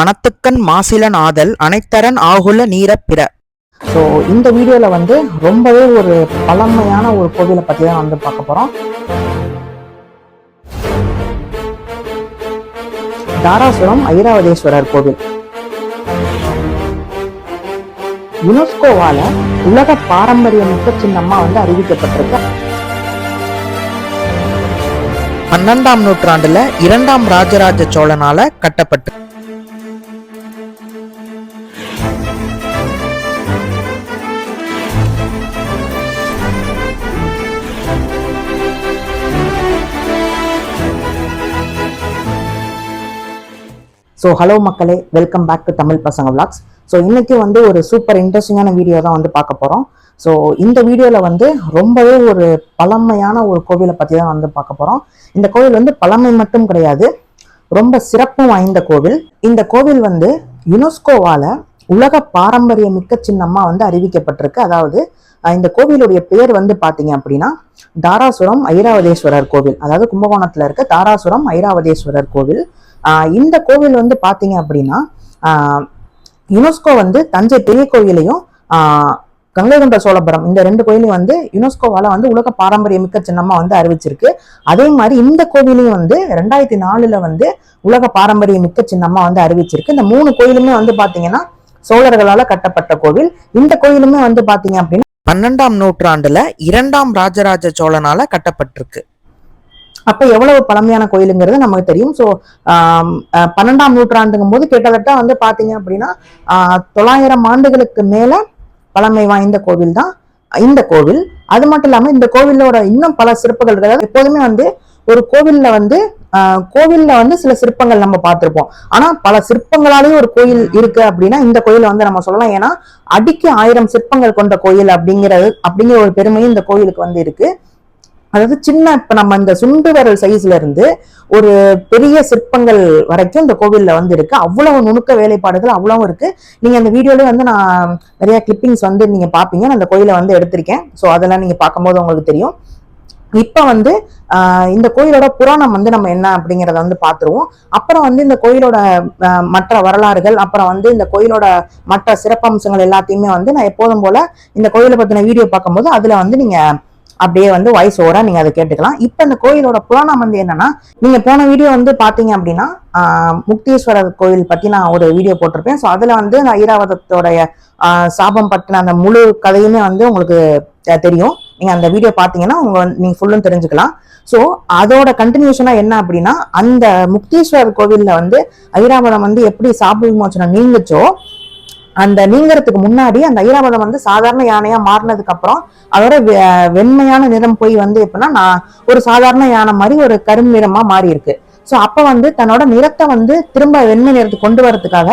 மனத்துக்கண் மாசிலன் ஆதல் அனைத்தரன் ஆகுல நீரப் பிற. ஸோ இந்த வீடியோவில் வந்து ரொம்பவே ஒரு பழமையான ஒரு கோவிலை பற்றி தான் வந்து பார்க்க போகிறோம் தாராசுரம் ஐராவதேஸ்வரர் கோவில். யுனெஸ்கோவால உலக பாரம்பரியமிக்க சின்னமா வந்து அறிவிக்கப்பட்டிருக்கு. பன்னெண்டாம் நூற்றாண்டுல இரண்டாம் ராஜராஜ சோழனால கட்டப்பட்டு ஸோ ஹலோ மக்களே welcome back to Tamil Pasanga vlogs so இன்னைக்கு வந்து ஒரு சூப்பர் இன்ட்ரெஸ்டிங்கான வீடியோ தான் வந்து பார்க்க போகிறோம் ஸோ இந்த வீடியோவில் வந்து ரொம்பவே ஒரு பழமையான ஒரு கோவிலை பற்றி தான் வந்து பார்க்க போகிறோம் இந்த கோவில் வந்து பழமை மட்டும் கிடையாது ரொம்ப சிறப்பு வாய்ந்த கோவில். இந்த கோவில் வந்து யுனெஸ்கோவால உலக பாரம்பரிய மிக்க சின்னமா வந்து அறிவிக்கப்பட்டிருக்கு. அதாவது இந்த கோவிலுடைய பேர் வந்து பார்த்தீங்க அப்படின்னா தாராசுரம் ஐராவதேஸ்வரர் கோவில். அதாவது கும்பகோணத்துல இருக்க தாராசுரம் ஐராவதேஸ்வரர் கோவில். இந்த கோவில் வந்து பார்த்தீங்க அப்படின்னா ஆஹ் யுனெஸ்கோ வந்து தஞ்சை பெரிய கோயிலையும் ஆஹ் கங்கை கொண்ட சோழபுரம் இந்த ரெண்டு கோயிலையும் வந்து யுனெஸ்கோவால வந்து உலக பாரம்பரியமிக்க சின்னமாக வந்து அறிவிச்சிருக்கு. அதே மாதிரி இந்த கோவிலையும் வந்து ரெண்டாயிரத்தி நாலுல வந்து உலக பாரம்பரியமிக்க சின்னமாக வந்து அறிவிச்சிருக்கு. இந்த மூணு கோயிலுமே வந்து பார்த்தீங்கன்னா சோழர்களால கட்டப்பட்ட கோவில். இந்த கோயிலுமே வந்து பார்த்தீங்க அப்படின்னா பன்னெண்டாம் நூற்றாண்டுல இரண்டாம் ராஜராஜ சோழனால கட்டப்பட்டிருக்கு. அப்ப எவ்வளவு பழமையான கோயிலுங்கிறது நமக்கு தெரியும். ஸோ பன்னெண்டாம் நூற்றாண்டுங்கும் போது கிட்டத்தட்ட வந்து பாத்தீங்க அப்படின்னா தொள்ளாயிரம் ஆண்டுகளுக்கு மேல பழமை வாய்ந்த கோவில் தான் இந்த கோவில். அது மட்டும் இல்லாம இந்த கோவிலோட இன்னும் பல சிறப்புகள் இருக்கிறது எப்போதுமே வந்து ஒரு கோவில்ல வந்து ஆஹ், கோவில்ல வந்து சில சிற்பங்கள் நம்ம பார்த்திருப்போம். ஆனா பல சிற்பங்களாலேயே ஒரு கோயில் இருக்கு அப்படின்னா இந்த கோயிலை வந்து நம்ம சொல்லலாம். ஏன்னா அடிக்கு ஆயிரம் சிற்பங்கள் கொண்ட கோயில் அப்படிங்கிறது அப்படிங்கிற ஒரு பெருமையும் இந்த கோயிலுக்கு வந்து இருக்கு. அதாவது சின்ன இப்ப நம்ம இந்த சுண்டு விரல் சைஸ்ல இருந்து ஒரு பெரிய சிற்பங்கள் வரைக்கும் இந்த கோவில்ல வந்து இருக்கு அவ்வளவு நுணுக்க வேலைப்பாடுகள் அவ்வளவு இருக்கு. நீங்க அந்த வீடியோல வந்து நான் நிறைய கிளிப்பிங்ஸ் வந்து நீங்க பாப்பீங்க. நான் அந்த கோயிலை வந்து எடுத்திருக்கேன். ஸோ அதெல்லாம் நீங்க பார்க்கும்போது உங்களுக்கு தெரியும். இப்ப வந்து இந்த கோயிலோட புராணம் வந்து நம்ம என்ன அப்படிங்கறத வந்து பாத்துருவோம். அப்புறம் வந்து இந்த கோயிலோட மற்ற வரலாறுகள் அப்புறம் வந்து இந்த கோயிலோட மற்ற சிறப்பம்சங்கள் எல்லாத்தையுமே வந்து நான் எப்போதும் போல இந்த கோயிலை பத்தின வீடியோ பார்க்கும்போது அதுல வந்து நீங்க அப்படியே வந்து வாய்ஸ் ஓவராக நீங்க அதை கேட்டுக்கலாம். இப்ப இந்த கோயிலோட புராணம் வந்து என்னன்னா நீங்க போன வீடியோ வந்து பாத்தீங்க அப்படின்னா ஆஹ், முக்தீஸ்வரர் கோயில் பத்தி நான் ஒரு வீடியோ போட்டிருப்பேன். ஸோ அதுல வந்து அந்த ஐராவதத்தோடைய ஆஹ், சாபம் பற்றின அந்த முழு கதையுமே வந்து உங்களுக்கு தெரியும். நீங்க அந்த வீடியோ பாத்தீங்கன்னா உங்க வந்து- நீங்க ஃபுல்லும் தெரிஞ்சுக்கலாம். ஸோ அதோட கண்டினியூஷனா என்ன அப்படின்னா அந்த முக்தீஸ்வரர் கோவில்ல வந்து ஐராவதம் வந்து எப்படி சாப விமோச்சனம் நீங்குச்சோ அந்த நீங்கிறதுக்கு முன்னாடி அந்த ஐராவதம் வந்து சாதாரண யானையா மாறினதுக்கு அப்புறம் அதோட வெண்மையான நிறம் போய் வந்து எப்படின்னா நான் ஒரு சாதாரண யானை மாதிரி ஒரு கரும் நிறமா மாறி இருக்கு ஸோ அப்ப வந்து தன்னோட நிறத்தை வந்து திரும்ப வெண்மை நிறத்துக்கு கொண்டு வரதுக்காக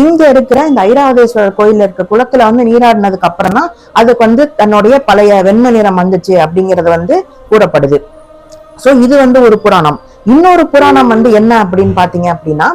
இங்க இருக்கிற இந்த ஐராவதேஸ்வரர் கோயில்ல இருக்க குளத்துல வந்து நீராடினதுக்கு அப்புறம் தான் அதுக்கு வந்து தன்னுடைய பழைய வெண்மை நிறம் வந்துச்சு அப்படிங்கிறது வந்து கூறப்படுது. சோ இது வந்து ஒரு புராணம். இன்னொரு புராணம் வந்து என்ன அப்படின்னு பாத்தீங்க அப்படின்னா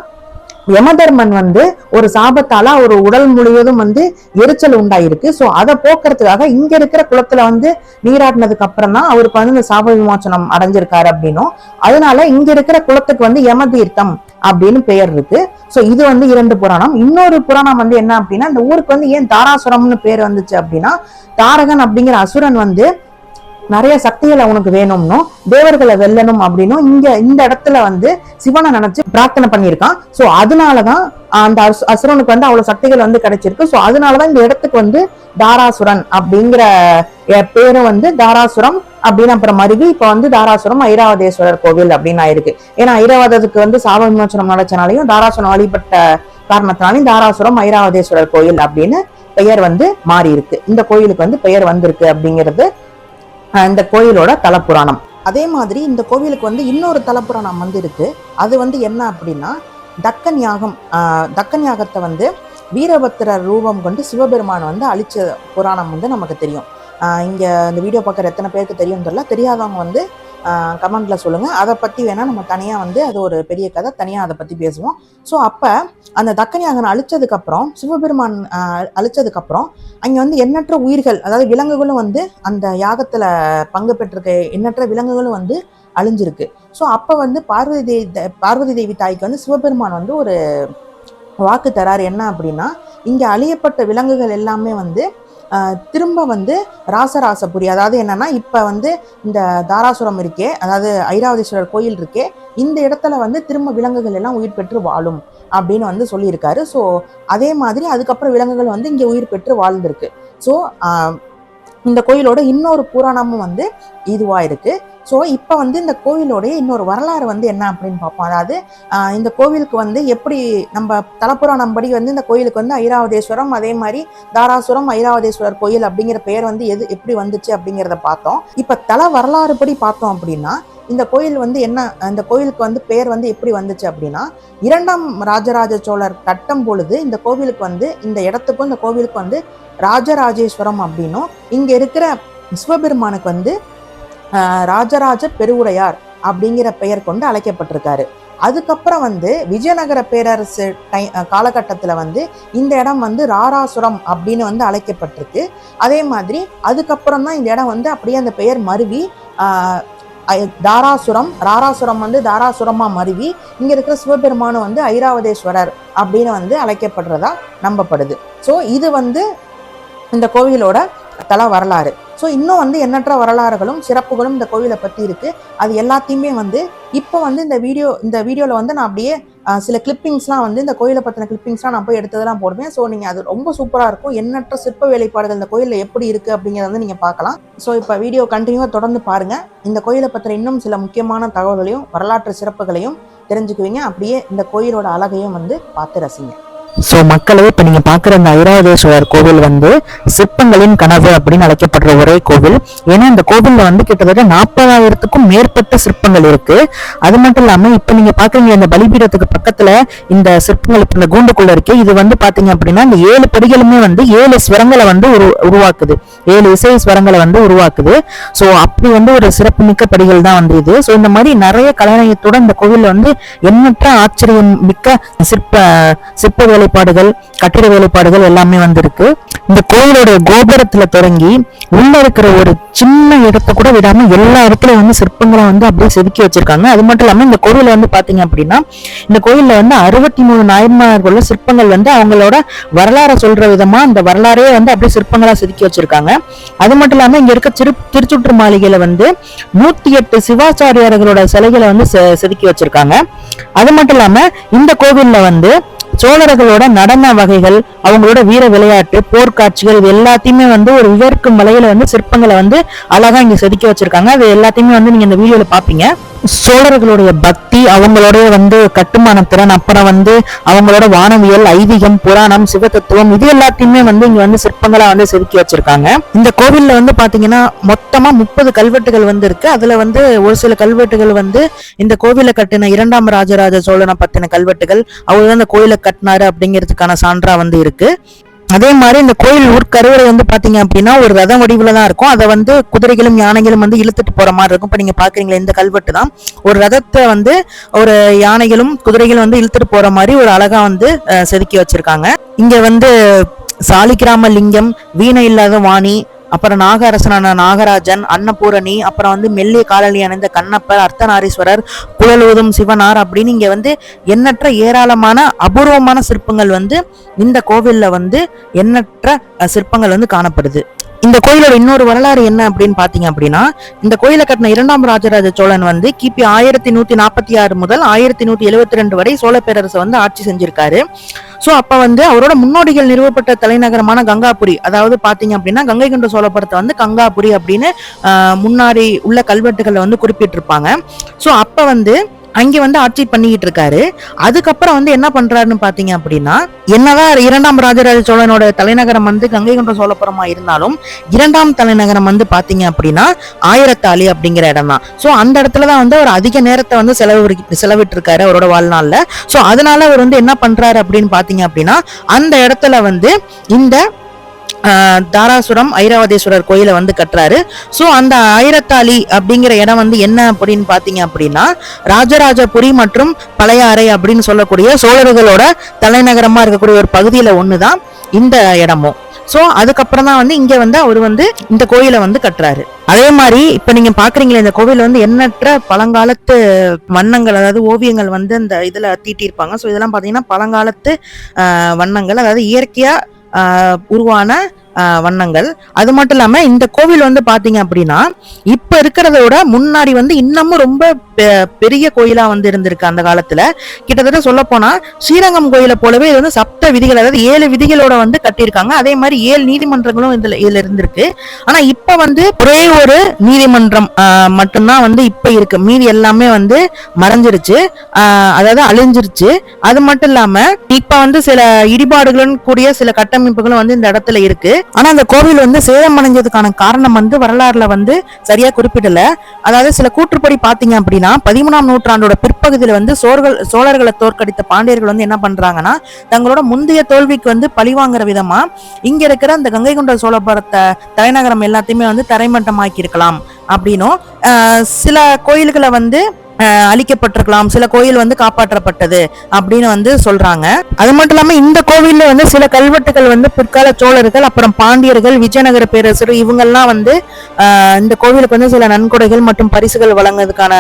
யமதர்மன் வந்து ஒரு சாபத்தால ஒரு உடல் முழுவதும் வந்து எரிச்சல் உண்டாயிருக்கு. சோ அதை போக்குறதுக்காக இங்க இருக்கிற குளத்துல வந்து நீராட்டினதுக்கு அப்புறம் தான் அவருக்கு வந்து இந்த சாப விமோசனம் அடைஞ்சிருக்காரு அப்படின்னும். அதனால இங்க இருக்கிற குளத்துக்கு வந்து யம தீர்த்தம் அப்படின்னு பெயர் இருக்கு. சோ இது வந்து இரண்டு புராணம். இன்னொரு புராணம் வந்து என்ன அப்படின்னா இந்த ஊருக்கு வந்து ஏன் தாராசுரம்னு பேர் வந்துச்சு அப்படின்னா தாரகன் அப்படிங்கிற அசுரன் வந்து நிறைய சக்திகள் அவனுக்கு வேணும்னும் தேவர்களை வெல்லணும் அப்படின்னும் இங்க இந்த இடத்துல வந்து சிவனை நினைச்சு பிரார்த்தனை பண்ணியிருக்கான். சோ அதனாலதான் அந்த அசு- அசுரனுக்கு வந்து அவ்வளவு சக்திகள் வந்து கிடைச்சிருக்கு. சோ அதனாலதான் இந்த இடத்துக்கு வந்து தாராசுரன் அப்படிங்கிற பேரும் பேரு வந்து தாராசுரம் அப்படின்னு அப்புறம் மருவி இப்ப வந்து தாராசுரம் ஐராவதேஸ்வரர் கோவில் அப்படின்னு ஆயிருக்கு. ஏன்னா ஐராவதத்துக்கு வந்து சாப விமோசனம் நடச்சனாலையும் தாராசுரம் வழிபட்ட காரணத்தினாலையும் தாராசுரம் ஐராவதேஸ்வரர் கோயில் அப்படின்னு பெயர் வந்து மாறி இருக்கு இந்த கோயிலுக்கு வந்து பெயர் வந்திருக்கு அப்படிங்கிறது இந்த கோயிலோட தலப்புராணம். அதே மாதிரி இந்த கோவிலுக்கு வந்து இன்னொரு தலப்புராணம் வந்து இருக்கு. அது வந்து என்ன அப்படின்னா தக்கன் யாகம். தக்கன் யாகத்தை வந்து வீரபத்திர ரூபம் கொண்டு சிவபெருமான் வந்து அழிச்ச புராணம் வந்து நமக்கு தெரியும். இங்கே இந்த வீடியோ பார்க்குற எத்தனை பேருக்கு தெரியும் தெரியல. தெரியாதவங்க வந்து கமெண்ட்ல சொல்லுங்கள் அதை பற்றி வேணால் நம்ம தனியாக வந்து அது ஒரு பெரிய கதை தனியாக அதை பற்றி பேசுவோம். ஸோ அப்போ அந்த தக்கனி யாகன் அழிச்சதுக்கப்புறம் சிவபெருமான் அழிச்சதுக்கப்புறம் அங்கே வந்து எண்ணற்ற உயிர்கள் அதாவது விலங்குகளும் வந்து அந்த யாகத்தில் பங்கு பெற்றிருக்க எண்ணற்ற விலங்குகளும் வந்து அழிஞ்சிருக்கு. ஸோ அப்போ வந்து பார்வதி தேவி பார்வதி தேவி தாய்க்கு வந்து சிவபெருமான் வந்து ஒரு வாக்கு தராரு. என்ன அப்படின்னா இங்கே அழியப்பட்ட விலங்குகள் எல்லாமே வந்து திரும்ப வந்து ராசராசபுரி அதாவது என்னன்னா இப்ப வந்து இந்த தாராசுரம் இருக்கே அதாவது ஐராவதீஸ்வரர் கோயில் இருக்கே இந்த இடத்துல வந்து திரும்ப விலங்குகள் எல்லாம் உயிர் பெற்று வாழும் அப்படின்னு வந்து சொல்லியிருக்காரு. ஸோ அதே மாதிரி அதுக்கப்புறம் விலங்குகள் வந்து இங்கே உயிர் பெற்று வாழ்ந்திருக்கு. ஸோ இந்த கோயிலோட இன்னொரு புராணமும் வந்து இதுவாக இருக்குது ஸோ இப்போ வந்து இந்த கோவிலோடைய இன்னொரு வரலாறு வந்து என்ன அப்படின்னு பார்ப்போம். அதாவது இந்த கோவிலுக்கு வந்து எப்படி நம்ம தலப்புராணம் படி வந்து இந்த கோயிலுக்கு வந்து ஐராவதேஸ்வரம் அதே மாதிரி தாராசுரம் ஐராவதேஸ்வரர் கோயில் அப்படிங்கிற பெயர் வந்து எது எப்படி வந்துச்சு அப்படிங்கிறத பார்த்தோம். இப்போ தல வரலாறு படி பார்த்தோம் அப்படின்னா இந்த கோயில் வந்து என்ன இந்த கோயிலுக்கு வந்து பெயர் வந்து எப்படி வந்துச்சு அப்படின்னா இரண்டாம் ராஜராஜ சோழர் கட்டம் பொழுது இந்த கோவிலுக்கு வந்து இந்த இடத்துக்கும் இந்த கோவிலுக்கு வந்து ராஜராஜேஸ்வரம் அப்படின்னும் இங்க இருக்கிற விஸ்வபெருமானுக்கு வந்து ராஜராஜ பெருவுடையார் அப்படிங்கிற பெயர் கொண்டு அழைக்கப்பட்டிருக்காரு. அதுக்கப்புறம் வந்து விஜயநகர பேரரசு டை காலகட்டத்தில் வந்து இந்த இடம் வந்து ராராசுரம் அப்படின்னு வந்து அழைக்கப்பட்டிருக்கு. அதே மாதிரி அதுக்கப்புறம் தான் இந்த இடம் வந்து அப்படியே அந்த பெயர் மருவி ஐ- தாராசுரம் ராராசுரம் வந்து தாராசுரமாக மருவி இங்கே இருக்கிற சிவபெருமானும் வந்து ஐராவதேஸ்வரர் அப்படின்னு வந்து அழைக்கப்படுறதா நம்பப்படுது. ஸோ இது வந்து இந்த கோவிலோட தல வரலாறு. ஸோ இன்னும் வந்து எண்ணற்ற வரலாறுகளும் சிறப்புகளும் இந்த கோவிலை பற்றி இருக்குது அது எல்லாத்தையுமே வந்து இப்போ வந்து இந்த வீடியோ இந்த வீடியோவில் வந்து நான் அப்படியே சில கிளிப்பிங்ஸ்லாம் வந்து இந்த கோயிலை பற்றின கிளிப்பிங்ஸ்லாம் நான் போய் எடுத்ததெல்லாம் போடுவேன். ஸோ நீங்கள் அது ரொம்ப சூப்பராக இருக்கும். எண்ணற்ற சிற்ப வேலைப்பாடுகள் இந்த கோயிலில் எப்படி இருக்குது அப்படிங்கிறத வந்து நீங்கள் பார்க்கலாம். ஸோ இப்போ வீடியோ கண்டினியூவாக தொடர்ந்து பாருங்கள் இந்த கோயிலை பற்றின இன்னும் சில முக்கியமான தகவல்களையும் வரலாற்று சிறப்புகளையும் தெரிஞ்சுக்குவீங்க. அப்படியே இந்த கோயிலோட அழகையும் வந்து பார்த்து ரசிங்க. ஸோ மக்களே இப்போ நீங்கள் பார்க்குற இந்த ஐராவதேஸ்வரர் கோவில் வந்து சிற்பங்களின் கனவு அப்படின்னு அழைக்கப்படுற ஒரே கோவில். ஏன்னா இந்த கோவிலில் வந்து கிட்டத்தட்ட நாற்பதாயிரத்துக்கும் மேற்பட்ட சிற்பங்கள் இருக்கு. அது மட்டும் இல்லாமல் இப்போ நீங்கள் பார்க்குறீங்க இந்த பலிபீடத்துக்கு பக்கத்தில் இந்த சிற்பங்கள் இப்போ இந்த கூண்டுக்குள்ள இருக்கு. இது வந்து பார்த்தீங்க அப்படின்னா இந்த ஏழு படிகளுமே வந்து ஏழு ஸ்வரங்களை வந்து உரு உருவாக்குது. ஏழு இசை ஸ்வரங்களை வந்து உருவாக்குது. ஸோ அப்படி வந்து ஒரு சிறப்புமிக்க படிகள் தான் வந்து இது. ஸோ இந்த மாதிரி நிறைய கலைநயத்துடன் இந்த கோவிலில் வந்து எண்ணற்ற ஆச்சரியம் மிக்க சிற்ப சிற்ப வேலைப்பாடுகள் கட்டிட வேலைப்பாடுகள் எல்லாமே வந்திருக்கு. இந்த கோயிலோட கோபுரத்துல தொடங்கி உள்ள இருக்கிற ஒரு சின்ன இடத்தை கூட விடாம எல்லா இடத்துலயும் வந்து சிற்பங்களை வந்து அப்படியே செதுக்கி வச்சிருக்காங்க. அது மட்டும் இல்லாம இந்த கோவில வந்து பாத்தீங்க அப்படின்னா இந்த கோயில்ல வந்து அறுபத்தி மூணு நாயன்மார்களோட சிற்பங்கள் வந்து அவங்களோட வரலாறை சொல்ற விதமா அந்த வரலாறே வந்து அப்படியே சிற்பங்களா செதுக்கி வச்சிருக்காங்க. அது மட்டும் இல்லாம இங்க இருக்க திரு திருச்சுற்று மாளிகையில வந்து நூத்தி எட்டு சிவாச்சாரியார்களோட சிலைகளை வந்து செ- செதுக்கி வச்சிருக்காங்க. அது மட்டும் இல்லாம இந்த கோவில்ல வந்து சோழர்களோட நடன வகைகள் அவங்களோட வீர விளையாட்டு போர்க்காட்சிகள் இது எல்லாத்தையுமே வந்து ஒரு விவரிக்கும் வலையில வந்து சிற்பங்களை வந்து அழகா இங்க செதுக்கி வச்சிருக்காங்க. அது எல்லாத்தையுமே வந்து நீங்க இந்த வீடியோல பாப்பீங்க. சோழர்களுடைய பக்தி அவங்களுடைய வந்து கட்டுமான திறன் அப்புறம் வந்து அவங்களோட வானவியல் ஐதீகம் புராணம் சிவதத்துவம் இது எல்லாத்தையுமே வந்து இங்க வந்து சிற்பங்களா வந்து செதுக்கி வச்சிருக்காங்க. இந்த கோவில்ல வந்து பாத்தீங்கன்னா மொத்தமா முப்பது கல்வெட்டுகள் வந்து இருக்கு. அதுல வந்து ஒரு சில கல்வெட்டுகள் வந்து இந்த கோவிலை கட்டின இரண்டாம் ராஜராஜ சோழனை பத்தின கல்வெட்டுகள் அவர் தான் இந்த கோயிலை கட்டினாரு அப்படிங்கிறதுக்கான சான்றா வந்து இருக்கு. அதே மாதிரி இந்த கோயில் உட்கருவறை வந்து பார்த்தீங்க அப்படின்னா ஒரு ரதம் வடிவில் தான் இருக்கும். அதை வந்து குதிரைகளும் யானைகளும் வந்து இழுத்துட்டு போகிற மாதிரி இருக்கும். இப்போ நீங்கள் பார்க்குறீங்களா இந்த கல்வெட்டு தான். ஒரு ரதத்தை வந்து ஒரு யானைகளும் குதிரைகளும் வந்து இழுத்துட்டு போகிற மாதிரி ஒரு அழகாக வந்து செதுக்கி வச்சுருக்காங்க. இங்கே வந்து சாலிகிராம லிங்கம் வீணை இல்லாத வாணி அப்புறம் நாகரசனான நாகராஜன் அன்னபூரணி அப்புறம் வந்து மெல்லிய காலலி அணிந்த கண்ணப்பர் அர்த்தநாரீஸ்வரர் குழலூதும் சிவனார் அப்படின்னு இங்கே வந்து எண்ணற்ற ஏராளமான அபூர்வமான சிற்பங்கள் வந்து இந்த கோவிலில் வந்து எண்ணற்ற சிற்பங்கள் வந்து காணப்படுது. இந்த கோயிலோட இன்னொரு வரலாறு என்ன அப்படின்னு பாத்தீங்க அப்படின்னா இந்த கோயிலை கட்டின இரண்டாம் ராஜராஜ சோழன் வந்து கிபி ஆயிரத்தி நூத்தி நாற்பத்தி ஆறு முதல் ஆயிரத்தி நூத்தி எழுபத்தி ரெண்டு வரை சோழ பேரரசை வந்து ஆட்சி செஞ்சிருக்காரு. சோ அப்ப வந்து அவரோட முன்னோடிகள் நிறுவப்பட்ட தலைநகரமான கங்காபுரி அதாவது பாத்தீங்க அப்படின்னா கங்கை கொண்ட சோழபுரத்தை வந்து கங்காபுரி அப்படின்னு முன்னாடி உள்ள கல்வெட்டுகளை வந்து குறிப்பிட்டிருப்பாங்க. சோ அப்ப வந்து அங்க வந்து ஆட்சி பண்ணிக்கிட்டு இருக்காரு. அதுக்கப்புறம் வந்து என்ன பண்றாருன்னு பாத்தீங்க அப்படின்னா என்னதான் இரண்டாம் ராஜராஜ சோழனோட தலைநகரம் வந்து கங்கை கொண்ட சோழபுரமா இருந்தாலும் இரண்டாம் தலைநகரம் வந்து பாத்தீங்க அப்படின்னா ஆயிரத்தாளி அப்படிங்கிற இடம் தான் ஸோ அந்த இடத்துல தான் வந்து அவர் அதிக நேரத்தை வந்து செலவு செலவிட்டு இருக்காரு அவரோட வாழ்நாளில். ஸோ அதனால அவர் வந்து என்ன பண்றாரு அப்படின்னு பாத்தீங்க அப்படின்னா அந்த இடத்துல வந்து இந்த தாராசுரம் ஐராவதேஸ்வரர் கோயிலை வந்து கட்டுறாரு. ஸோ அந்த ஐரத்தாளி அப்படிங்கிற இடம் வந்து என்ன அப்படின்னு பார்த்தீங்க அப்படின்னா ராஜராஜபுரி மற்றும் பழையாறை அப்படின்னு சொல்லக்கூடிய சோழர்களோட தலைநகரமாக இருக்கக்கூடிய ஒரு பகுதியில் ஒன்று தான் இந்த இடமும் ஸோ அதுக்கப்புறம் தான் வந்து இங்கே வந்து அவர் வந்து இந்த கோயிலை வந்து கட்டுறாரு. அதே மாதிரி இப்போ நீங்கள் பார்க்குறீங்களே இந்த கோவில் வந்து எண்ணற்ற பழங்காலத்து வண்ணங்கள் அதாவது ஓவியங்கள் வந்து இந்த இதில் தீட்டியிருப்பாங்க. ஸோ இதெல்லாம் பார்த்தீங்கன்னா பழங்காலத்து வண்ணங்கள் அதாவது இயற்கையாக உருவான வண்ணங்கள். அது மட்டும் இல்லாம இந்த கோவில் வந்து பாத்தீங்க அப்படின்னா இப்ப இருக்கிறத விட முன்னாடி வந்து இன்னமும் ரொம்ப பெ- பெரிய கோயிலா வந்து இருந்திருக்கு அந்த காலத்துல. கிட்டத்தட்ட சொல்ல போனா ஸ்ரீரங்கம் கோயிலை போலவே இது வந்து சப்த விதிகள் அதாவது ஏழு விதிகளோட வந்து கட்டியிருக்காங்க. அதே மாதிரி ஏழு நீதிமன்றங்களும் இதுல இதுல இருந்திருக்கு. ஆனா இப்ப வந்து ஒரே ஒரு நீதிமன்றம் மட்டும்தான் வந்து இப்ப இருக்கு. மீதி எல்லாமே வந்து மறைஞ்சிருச்சு. அதாவது அழிஞ்சிருச்சு. அது மட்டும் இல்லாம இப்ப வந்து சில இடிபாடுகளும் கூடிய சில கட்டமைப்புகளும் வந்து இந்த இடத்துல இருக்கு. ஆனா அந்த கோவில் வந்து சேதமடைஞ்சதுக்கான காரணம் வந்து வரலாறுல வந்து சரியா குறிப்பிடல. அதாவது சில கூற்றுப்படி பாத்தீங்க அப்படின்னா பதிமூணாம் நூற்றாண்டோட பிற்பகுதியில வந்து சோர்கள் சோழர்களை தோற்கடித்த பாண்டியர்கள் வந்து என்ன பண்றாங்கன்னா தங்களோட முந்தைய தோல்விக்கு வந்து பழிவாங்குற விதமா இங்க இருக்கிற அந்த கங்கை கொண்ட சோழபுரத்தை தலைநகரம் எல்லாத்தையுமே வந்து தரைமட்டமாக்கி இருக்கலாம் அப்படின்னும் சில கோயில்களை வந்து அழிக்கப்பட்டிருக்கலாம். சில கோயில் வந்து காப்பாற்றப்பட்டது அப்படின்னு வந்து சொல்றாங்க. அது மட்டும் இல்லாம இந்த கோவில்ல வந்து சில கல்வெட்டுகள் வந்து பிற்கால சோழர்கள் அப்புறம் பாண்டியர்கள் விஜயநகர பேரரசர் இவங்கெல்லாம் வந்து இந்த கோவிலுக்கு வந்து சில நன்கொடைகள் மற்றும் பரிசுகள் வழங்குறதுக்கான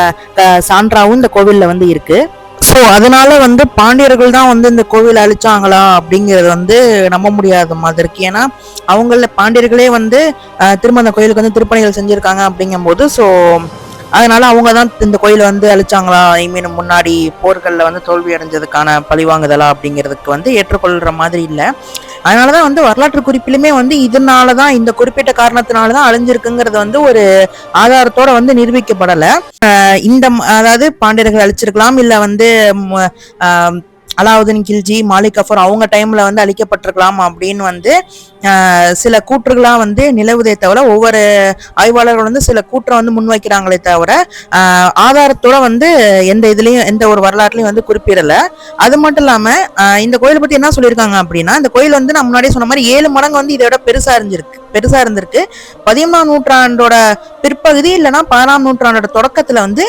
சான்றாவும் இந்த கோவில்ல வந்து இருக்கு. ஸோ அதனால வந்து பாண்டியர்கள் தான் வந்து இந்த கோவில் அழிச்சாங்களா அப்படிங்கிறது வந்து நம்ப முடியாத மாதிரி இருக்கு ஏன்னா அவங்கள பாண்டியர்களே வந்து திரும்ப அந்த கோயிலுக்கு வந்து திருப்பணிகள் செஞ்சுருக்காங்க அப்படிங்கும்போது ஸோ அதனால அவங்க தான் இந்த கோயிலை வந்து அழிச்சாங்களா? ஐ மீன் முன்னாடி போர்களில் வந்து தோல்வி அடைஞ்சதுக்கான பழிவாங்குதலா அப்படிங்கிறதுக்கு வந்து ஏற்றுக்கொள்ற மாதிரி இல்லை. அதனாலதான் வந்து வரலாற்று குறிப்பிலுமே வந்து இதனால தான் இந்த குறிப்பிட்ட காரணத்தினால தான் அழிஞ்சிருக்குங்கிறது வந்து ஒரு ஆதாரத்தோட வந்து நிரூபிக்கப்படலை. இந்த அதாவது பாண்டியர்கள் அழிச்சிருக்கலாம் இல்லை வந்து அலாவுதீன் கில்ஜி மாலிக் கஃபர் அவங்க டைம்ல வந்து அழிக்கப்பட்டிருக்கலாம் அப்படின்னு வந்து சில கூற்றுகளாக வந்து நிலவுதே தவிர ஒவ்வொரு ஆய்வாளர்கள் வந்து சில கூற்றை வந்து முன்வைக்கிறாங்களே தவிர ஆதாரத்தோட வந்து எந்த இதுலேயும் எந்த ஒரு வரலாற்றுலையும் வந்து குறிப்பிடல. அது மட்டும் இல்லாமல் இந்த கோயிலை பற்றி என்ன சொல்லியிருக்காங்க அப்படின்னா இந்த கோயில் வந்து நான் முன்னாடியே சொன்ன மாதிரி ஏழு மடங்கு வந்து இதை விட பெருசாக இருந்திருக்கு பெருசாக இருந்திருக்கு. பதிமூணாம் நூற்றாண்டோட பிற்பகுதி இல்லைன்னா பதினாம் நூற்றாண்டோட தொடக்கத்தில் வந்து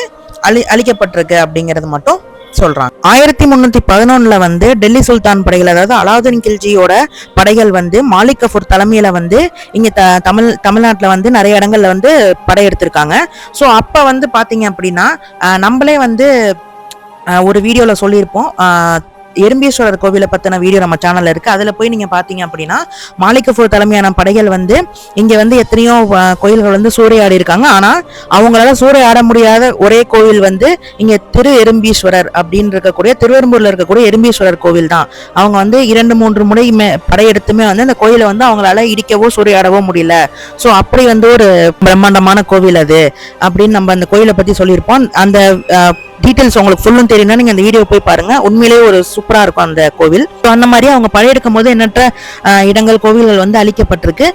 அழி அழிக்கப்பட்டிருக்கு அப்படிங்கிறது மட்டும் சொல்றாங்க. ஆயிரத்தி முன்னூத்தி பதினொன்னுல வந்து டெல்லி சுல்தான் படைகள் அதாவது அலாவுதீன் கில்ஜியோட படைகள் வந்து மாலிக் கஃபூர் தலைமையில வந்து இங்க த தமிழ் தமிழ்நாட்டுல வந்து நிறைய இடங்கள்ல வந்து படையெடுத்திருக்காங்க ஸோ அப்ப வந்து பாத்தீங்க அப்படின்னா நம்மளே வந்து ஒரு வீடியோல சொல்லியிருப்போம். எறும்பீஸ்வரர் கோவிலை பற்றின வீடியோ நம்ம சேனலில் இருக்குது அதில் போய் நீங்கள் பார்த்தீங்க அப்படின்னா மாலிகஃபூர் தலைமையான படைகள் வந்து இங்கே வந்து எத்தனையோ கோயில்கள் வந்து சூறையாடி இருக்காங்க. ஆனால் அவங்களால சூறையாட முடியாத ஒரே கோவில் வந்து இங்கே திரு எறும்பீஸ்வரர் அப்படின்னு இருக்கக்கூடிய திருவெரும்பூரில் இருக்கக்கூடிய எறும்பீஸ்வரர் கோவில் தான். அவங்க வந்து இரண்டு மூன்று முறை படையெடுத்துமே வந்து அந்த கோயிலை வந்து அவங்களால இடிக்கவோ சூறையாடவோ முடியல. ஸோ அப்படி வந்து ஒரு பிரம்மாண்டமான கோவில் அது அப்படின்னு நம்ம அந்த கோயிலை பற்றி சொல்லியிருப்போம். அந்த டீட்டெயில்ஸ் உங்களுக்கு ஃபுல்லும் தெரியும்னா நீங்க அந்த வீடியோ போய் பாருங்க. உண்மையிலேயே ஒரு சூப்பரா இருக்கும் அந்த கோவில். ஸோ அந்த மாதிரி அவங்க படையெடுக்கும் போது எண்ணற்ற இடங்கள் கோவில்கள் வந்து அழிக்கப்பட்டிருக்கு.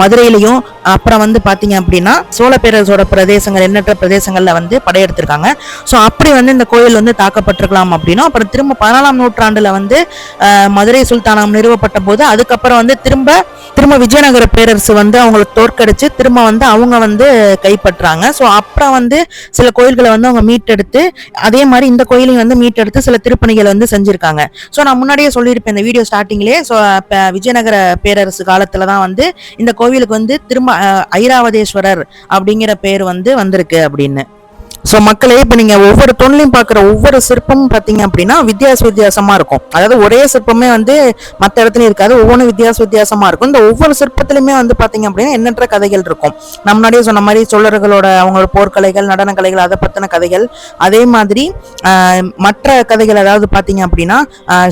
மதுரையிலையும் அப்புறம் வந்து பாத்தீங்க அப்படின்னா சோழ பேரரசோட பிரதேசங்கள் எண்ணற்ற பிரதேசங்கள்ல வந்து படையெடுத்திருக்காங்க. ஸோ அப்படி வந்து இந்த கோயில் வந்து தாக்கப்பட்டிருக்கலாம் அப்படின்னா அப்புறம் திரும்ப பதினாலாம் நூற்றாண்டுல வந்து மதுரை சுல்தானம் நிறுவப்பட்ட போது அதுக்கப்புறம் வந்து திரும்ப திரும்ப விஜயநகர பேரரசு வந்து அவங்களை தோற்கடிச்சு திரும்ப வந்து அவங்க வந்து கைப்பற்றாங்க. ஸோ அப்புறம் வந்து சில கோயில்களை வந்து அவங்க மீட்டெடுத்து அதே மாதிரி இந்த கோயிலையும் வந்து மீட்டெடுத்து சில திருப்பணிகளை வந்து செஞ்சுருக்காங்க. ஸோ நான் முன்னாடியே சொல்லியிருப்பேன் இந்த வீடியோ ஸ்டார்டிங்லேயே ஸோ விஜயநகர பேரரசு காலத்தில் தான் வந்து இந்த கோவிலுக்கு வந்து திரும்ப ஐராவதேஸ்வரர் அப்படிங்கிற பேர் வந்து வந்திருக்கு அப்படின்னு. ஸோ மக்களே இப்போ நீங்கள் ஒவ்வொரு தூண்லையும் பார்க்குற ஒவ்வொரு சிற்பமும் பார்த்தீங்க அப்படின்னா வித்தியாச வித்தியாசமாக இருக்கும். அதாவது ஒரே சிற்பமே வந்து மற்ற இடத்துலையும் இருக்காது. ஒவ்வொன்றும் வித்தியாச வித்தியாசமாக இருக்கும். இந்த ஒவ்வொரு சிற்பத்திலையுமே வந்து பார்த்தீங்க அப்படின்னா எண்ணற்ற கதைகள் இருக்கும். நம்ம முன்னாடியே சொன்ன மாதிரி சோழர்களோட அவங்களோட போர்க்கலைகள் நடன கலைகள் அதை பற்றின கதைகள். அதே மாதிரி மற்ற கதைகள் அதாவது பார்த்தீங்க அப்படின்னா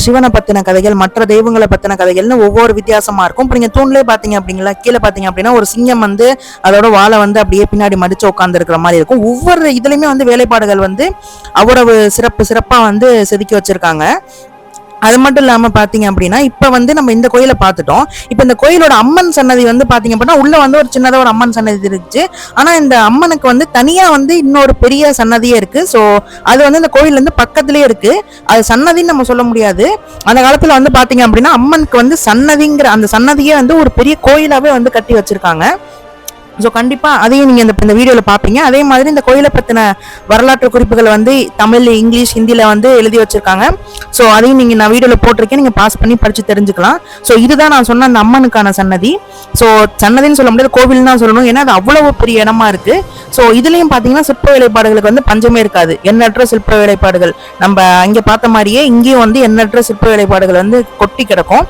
சிவனை பற்றின கதைகள் மற்ற தெய்வங்களை பற்றின கதைகள்னு ஒவ்வொரு வித்தியாசமாக இருக்கும். இப்போ நீங்கள் தூண்லேயே பார்த்தீங்க அப்படிங்களா கீழே பார்த்தீங்க அப்படின்னா ஒரு சிங்கம் வந்து அதோட வாழை வந்து அப்படியே பின்னாடி மடிச்சு உட்காந்துருக்கிற மாதிரி இருக்கும். ஒவ்வொரு இதுலேயுமே வந்து வேலைப்பாடுகள் வந்து அவ்வளவு சிறப்பு சிறப்பா வந்து செதுக்கி வச்சிருக்காங்க. அது மட்டும் இல்லாம பார்த்தீங்க அப்படின்னா இப்போ வந்து நம்ம இந்த கோயிலை பார்த்துட்டோம். இப்போ இந்த கோயிலோட அம்மன் சன்னதி வந்து பார்த்தீங்க அப்படின்னா உள்ள வந்து ஒரு சின்னதாக ஒரு அம்மன் சன்னதி இருந்துச்சு. ஆனா இந்த அம்மனுக்கு வந்து தனியா வந்து இன்னொரு பெரிய சன்னதியே இருக்கு. சோ அது வந்து இந்த கோயில் வந்து பக்கத்துலயே இருக்கு. அது சன்னதின்னு நம்ம சொல்ல முடியாது. அந்த காலத்தில் வந்து பார்த்தீங்க அப்படின்னா அம்மனுக்கு வந்து சன்னதிங்கிற அந்த சன்னதியே வந்து ஒரு பெரிய கோயிலாகவே வந்து கட்டி வச்சிருக்காங்க. ஸோ கண்டிப்பாக அதையும் நீங்கள் இந்த இந்த வீடியோவில் பார்ப்பீங்க அதே மாதிரி இந்த கோயிலை பற்றின வரலாற்று குறிப்புகளை வந்து தமிழ் இங்கிலீஷ் ஹிந்தியில் வந்து எழுதி வச்சுருக்காங்க. ஸோ அதையும் நீங்கள் நான் வீடியோவில் போட்டிருக்கேன். நீங்கள் பாஸ் பண்ணி படித்து தெரிஞ்சுக்கலாம். ஸோ இதுதான் நான் சொன்ன அந்த அம்மனுக்கான சன்னதி. ஸோ சன்னதின்னு சொல்ல முடியாது கோவில் தான் சொல்லணும். ஏன்னா அது அவ்வளோ பெரிய இடமா இருக்குது ஸோ இதுலேயும் பார்த்தீங்கன்னா சிற்ப வேலைப்பாடுகளுக்கு வந்து பஞ்சமே இருக்காது. எண்ணற்ற சிற்ப வேலைப்பாடுகள். நம்ம அங்கே பார்த்த மாதிரியே இங்கேயும் வந்து எண்ணற்ற சிற்ப வேலைப்பாடுகள் வந்து கொட்டி கிடக்கும்.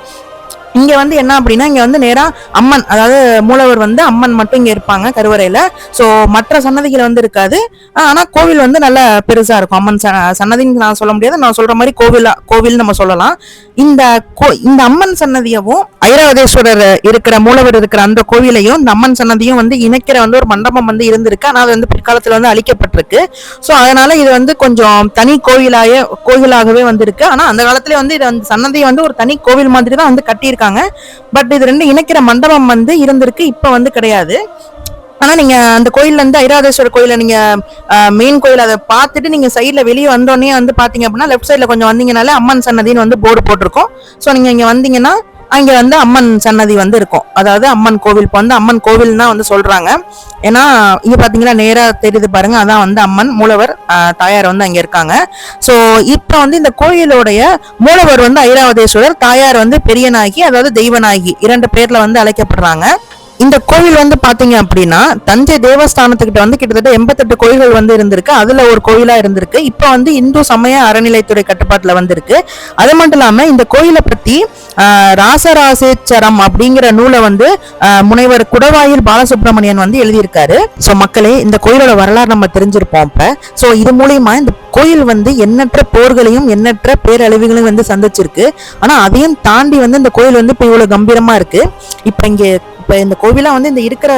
இங்கே வந்து என்ன அப்படின்னா இங்கே வந்து நேராக அம்மன் அதாவது மூலவர் வந்து அம்மன் மட்டும் இங்கே இருப்பாங்க கருவறையில். ஸோ மற்ற சன்னதிகள் வந்து இருக்காது. ஆனால் கோவில் வந்து நல்ல பெருசாக இருக்கும். அம்மன் ச- சன்னதின்னு நான் சொல்ல முடியாது. நான் சொல்கிற மாதிரி கோவில் கோவில் நம்ம சொல்லலாம். இந்த கோ- இந்த அம்மன் சன்னதியவும் ஐராவதேஸ்வரர் இருக்கிற மூலவர் இருக்கிற அந்த கோவிலையும் இந்த அம்மன் சன்னதியும் வந்து இணைக்கிற வந்து ஒரு மண்டபம் வந்து இருந்திருக்கு. ஆனால் அது வந்து பிற்காலத்தில் வந்து அழிக்கப்பட்டிருக்கு. ஸோ அதனால இது வந்து கொஞ்சம் தனி கோவிலாக கோவிலாகவே வந்திருக்கு. ஆனால் அந்த காலத்துல வந்து இது வந்து சன்னதியை வந்து ஒரு தனி கோவில் மாதிரி தான் வந்து கட்டியிருக்காங்க. பட் இது ரெண்டு இணைக்கிற மண்டபம் வந்து இருந்திருக்கு இப்போ வந்து கிடையாது. ஆனால் நீங்கள் அந்த கோயில்ல இருந்து ஐராதேஸ்வரர் கோயிலில் நீங்கள் மெயின் கோயில் அதை பார்த்துட்டு நீங்கள் சைடில் வெளியே வந்தோடனே வந்து பார்த்தீங்க அப்படின்னா லெஃப்ட் சைடில் கொஞ்சம் வந்தீங்கனாலே அம்மன் சன்னதின்னு வந்து போர்டு போட்டிருக்கோம். ஸோ நீங்கள் இங்கே வந்தீங்கன்னா அங்கே வந்து அம்மன் சன்னதி வந்து இருக்கும். அதாவது அம்மன் கோவில் இப்போ வந்து அம்மன் கோவில் தான் வந்து சொல்கிறாங்க ஏன்னா இங்கே பார்த்தீங்கன்னா நேராக தெரியுது பாருங்க அதான் வந்து அம்மன் மூலவர் தாயார் வந்து அங்கே இருக்காங்க. ஸோ இப்போ வந்து இந்த கோயிலுடைய மூலவர் வந்து ஐராவதேஸ்வரர் தாயார் வந்து பெரியநாயகி அதாவது தெய்வநாயகி இரண்டு பேர்ல வந்து அழைக்கப்படுறாங்க. இந்த கோவில் வந்து பார்த்தீங்க அப்படின்னா தஞ்சை தேவஸ்தானத்துக்கிட்ட வந்து கிட்டத்தட்ட எண்பத்தெட்டு கோயில்கள் வந்து இருந்திருக்கு. அதில் ஒரு கோயிலாக இருந்திருக்கு. இப்போ வந்து இந்து சமய அறநிலைத்துறை கட்டுப்பாட்டில் வந்திருக்கு. அது மட்டும் இல்லாமல் இந்த கோயிலை பற்றி ராசராசேச்சரம் அப்படிங்கிற நூலை வந்து முனைவர் குடவாயில் பாலசுப்ரமணியன் வந்து எழுதியிருக்காரு. ஸோ மக்களே இந்த கோயிலோட வரலாறு நம்ம தெரிஞ்சிருப்போம் இப்போ. ஸோ இது மூலியமா இந்த கோயில் வந்து எண்ணற்ற போர்களையும் எண்ணற்ற பேரழிவுகளையும் வந்து சந்திச்சிருக்கு. ஆனால் அதையும் தாண்டி வந்து இந்த கோயில் வந்து இப்போ இவ்வளோ கம்பீரமாக இருக்குது இப்போ இங்கே இப்போ இந்த கோவிலாக வந்து இந்த இருக்கிற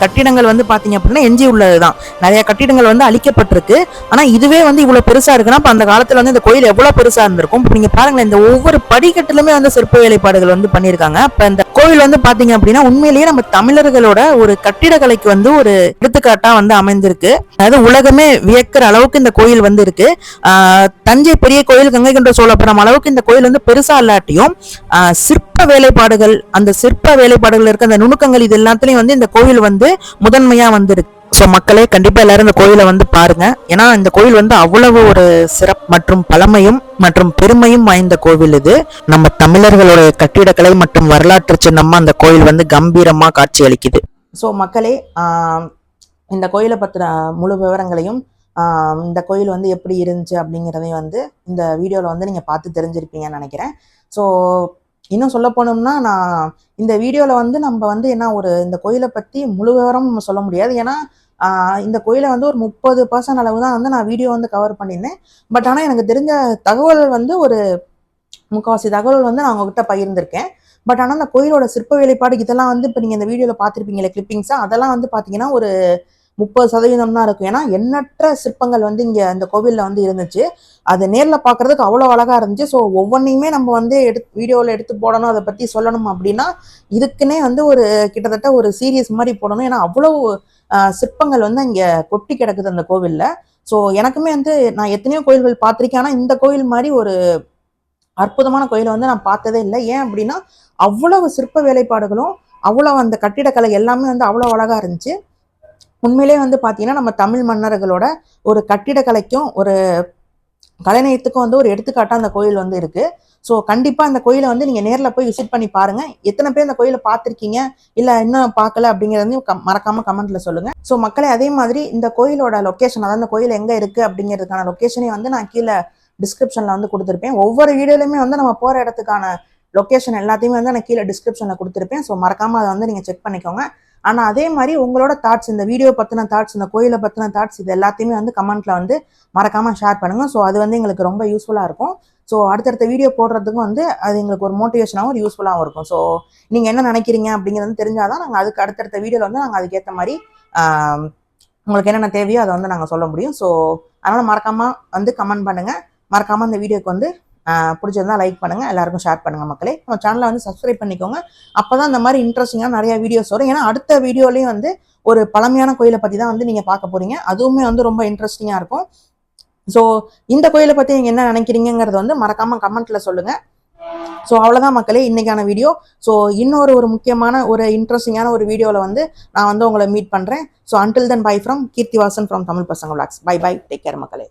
கட்டிடங்கள் வந்து பார்த்தீங்க அப்படின்னா எஞ்சி உள்ளது தான் நிறைய கட்டிடங்கள் வந்து அழிக்கப்பட்டிருக்கு. ஆனால் இதுவே வந்து இவ்வளோ பெருசாக இருக்குன்னா இப்போ அந்த காலத்தில் வந்து இந்த கோயில் எவ்வளோ பெருசாக இருந்திருக்கும்? இப்போ நீங்கள் பாருங்களேன் இந்த ஒவ்வொரு படிக்கட்டிலுமே வந்து சிற்ப வேலைப்பாடுகள் வந்து பண்ணியிருக்காங்க. இப்போ இந்த கோவில் வந்து பாத்தீங்க அப்படின்னா உண்மையிலேயே நம்ம தமிழர்களோட ஒரு கட்டிடக்கலைக்கு வந்து ஒரு எடுத்துக்காட்டா வந்து அமைந்திருக்கு. அதாவது உலகமே வியக்கிற அளவுக்கு இந்த கோயில் வந்து இருக்கு. தஞ்சை பெரிய கோயில் கங்கை கொண்ட சோழபுரம் அளவுக்கு இந்த கோயில் வந்து பெருசா இல்லாட்டியும் சிற்ப வேலைப்பாடுகள் அந்த சிற்ப வேலைப்பாடுகள் இருக்க அந்த நுணுக்கங்கள் இது எல்லாத்துலயும் வந்து இந்த கோயில் வந்து முதன்மையா வந்திருக்கு. ஸோ மக்களே கண்டிப்பாக எல்லாரும் இந்த கோயிலை வந்து பாருங்கள் ஏன்னா இந்த கோயில் வந்து அவ்வளவு ஒரு சிறப்பு மற்றும் பழமையும் மற்றும் பெருமையும் வாய்ந்த கோவில் இது. நம்ம தமிழர்களுடைய கட்டிடக்கலை மற்றும் வரலாற்று சின்னமாக அந்த கோயில் வந்து கம்பீரமாக காட்சி அளிக்குது ஸோ மக்களே இந்த கோயிலை பற்றின முழு விவரங்களையும் இந்த கோயில் வந்து எப்படி இருந்துச்சு அப்படிங்கிறதையும் வந்து இந்த வீடியோவில் வந்து நீங்கள் பார்த்து தெரிஞ்சிருப்பீங்கன்னு நினைக்கிறேன். ஸோ இன்னும் சொல்ல போனோம்னா நான் இந்த வீடியோவில் வந்து நம்ம வந்து என்ன ஒரு இந்த கோயிலை பற்றி முழு விவரம் நம்ம சொல்ல முடியாது. ஏன்னா இந்த கோயிலை வந்து ஒரு முப்பது பர்சன்ட் அளவு தான் வந்து நான் வீடியோ வந்து கவர் பண்ணியிருந்தேன். பட் ஆனால் எனக்கு தெரிஞ்ச தகவல் வந்து ஒரு முக்கால்வாசி தகவல் வந்து நான் உங்ககிட்ட பகிர்ந்திருக்கேன். பட் ஆனால் அந்த கோயிலோட சிற்ப வேலைப்பாடு இதெல்லாம் வந்து இப்போ நீங்கள் இந்த வீடியோவில் பார்த்துருப்பீங்களே கிளிப்பிங்ஸாக அதெல்லாம் வந்து பார்த்தீங்கன்னா ஒரு முப்பது சதவீதம் தான் இருக்கும். ஏன்னா எண்ணற்ற சிற்பங்கள் வந்து இங்கே அந்த கோவிலில் வந்து இருந்துச்சு. அது நேரில் பார்க்கறதுக்கு அவ்வளோ அழகாக இருந்துச்சு. ஸோ ஒவ்வொன்றையுமே நம்ம வந்து எடுத்து வீடியோவில் எடுத்து போடணும் அதை பற்றி சொல்லணும் அப்படின்னா இதுக்குன்னே வந்து ஒரு கிட்டத்தட்ட ஒரு சீரியஸ் மாதிரி போடணும். ஏன்னா அவ்வளோ சிற்பங்கள் வந்து இங்கே கொட்டி கிடக்குது அந்த கோவிலில். ஸோ எனக்குமே வந்து நான் எத்தனையோ கோயில்கள் பார்த்துருக்கேன். ஆனால் இந்த கோயில் மாதிரி ஒரு அற்புதமான கோயிலை வந்து நான் பார்த்ததே இல்லை. ஏன் அப்படின்னா அவ்வளவு சிற்ப வேலைப்பாடுகளும் அவ்வளோ அந்த கட்டிடக்கலை எல்லாமே வந்து அவ்வளோ அழகாக இருந்துச்சு. உண்மையிலே வந்து பார்த்தீங்கன்னா நம்ம தமிழ் மன்னர்களோட ஒரு கட்டிடக்கலைக்கும் ஒரு கலைநயத்துக்கும் வந்து ஒரு எடுத்துக்காட்டாக அந்த கோயில் வந்து இருக்கு. ஸோ கண்டிப்பாக அந்த கோயிலை வந்து நீங்கள் நேரில் போய் விசிட் பண்ணி பாருங்கள் எத்தனை பேர் அந்த கோயிலை பார்த்துருக்கீங்க? இல்லை இன்னும் பார்க்கல அப்படிங்கிறதையும் கம் மறக்காம கமெண்ட்ல சொல்லுங்கள் ஸோ மக்களே அதே மாதிரி இந்த கோயிலோட லொக்கேஷன் அதாவது அந்த கோயில் எங்கே இருக்குது அப்படிங்கிறதுக்கான லொக்கேஷனையும் வந்து நான் கீழே டிஸ்கிரிப்ஷனில் வந்து கொடுத்துருப்பேன். ஒவ்வொரு வீடியோலையுமே வந்து நம்ம போகிற இடத்துக்கான லொக்கேஷன் எல்லாத்தையுமே வந்து நான் கீழே டிஸ்கிரிப்ஷனில் கொடுத்துருப்பேன். ஸோ மறக்காமல் அதை வந்து நீங்கள் செக் பண்ணிக்கோங்க. ஆனால் அதே மாதிரி உங்களோட தாட்ஸ் இந்த வீடியோ பற்றின தாட்ஸ் இந்த கோயிலை பற்றின தாட்ஸ் இது எல்லாத்தையுமே வந்து கமெண்ட்ல வந்து மறக்காமல் ஷேர் பண்ணுங்கள் ஸோ அது வந்து எங்களுக்கு ரொம்ப யூஸ்ஃபுல்லாக இருக்கும். ஸோ அடுத்தடுத்த வீடியோ போடுறதுக்கும் வந்து அது எங்களுக்கு ஒரு மோட்டிவேஷனாகவும் ஒரு யூஸ்ஃபுல்லாகவும் இருக்கும். ஸோ நீங்கள் என்ன நினைக்கிறீங்க அப்படிங்கிறது தெரிஞ்சால் தான் நாங்கள் அதுக்கு அடுத்தடுத்த வீடியோவில் வந்து நாங்கள் அதுக்கேற்ற மாதிரி உங்களுக்கு என்னென்ன தேவையோ அதை வந்து நாங்கள் சொல்ல முடியும். ஸோ அதனால் மறக்காமல் வந்து கமெண்ட் பண்ணுங்கள் மறக்காமல் இந்த வீடியோக்கு வந்து பிடிச்சிருந்தா லைக் பண்ணுங்கள் எல்லாருக்கும் ஷேர் பண்ணுங்கள் மக்களே. நம்ம சேனலை வந்து சப்ஸ்கிரைப் பண்ணிக்கோங்க. அப்போ தான் இந்த மாதிரி இன்ட்ரெஸ்டிங்காக நிறையா வீடியோஸ் வரும். ஏன்னா அடுத்த வீடியோலேயும் வந்து ஒரு பழமையான கோயிலை பற்றி தான் வந்து நீங்கள் பார்க்க போகிறீங்க அதுவுமே வந்து ரொம்ப இன்ட்ரெஸ்டிங்காக இருக்கும். ஸோ இந்த கோயிலை பற்றி நீங்கள் என்ன நினைக்கிறீங்கிறத வந்து மறக்காமல் கமெண்ட்டில் சொல்லுங்கள் ஸோ அவ்வளோதான் மக்களே இன்னைக்கான வீடியோ ஸோ இன்னொரு ஒரு முக்கியமான ஒரு இன்ட்ரெஸ்டிங்கான ஒரு வீடியோவில் வந்து நான் வந்து உங்களை மீட் பண்ணுறேன் so until then bye from Keerthivasan from Tamil பசங்க vlogs bye bye take care மக்களே.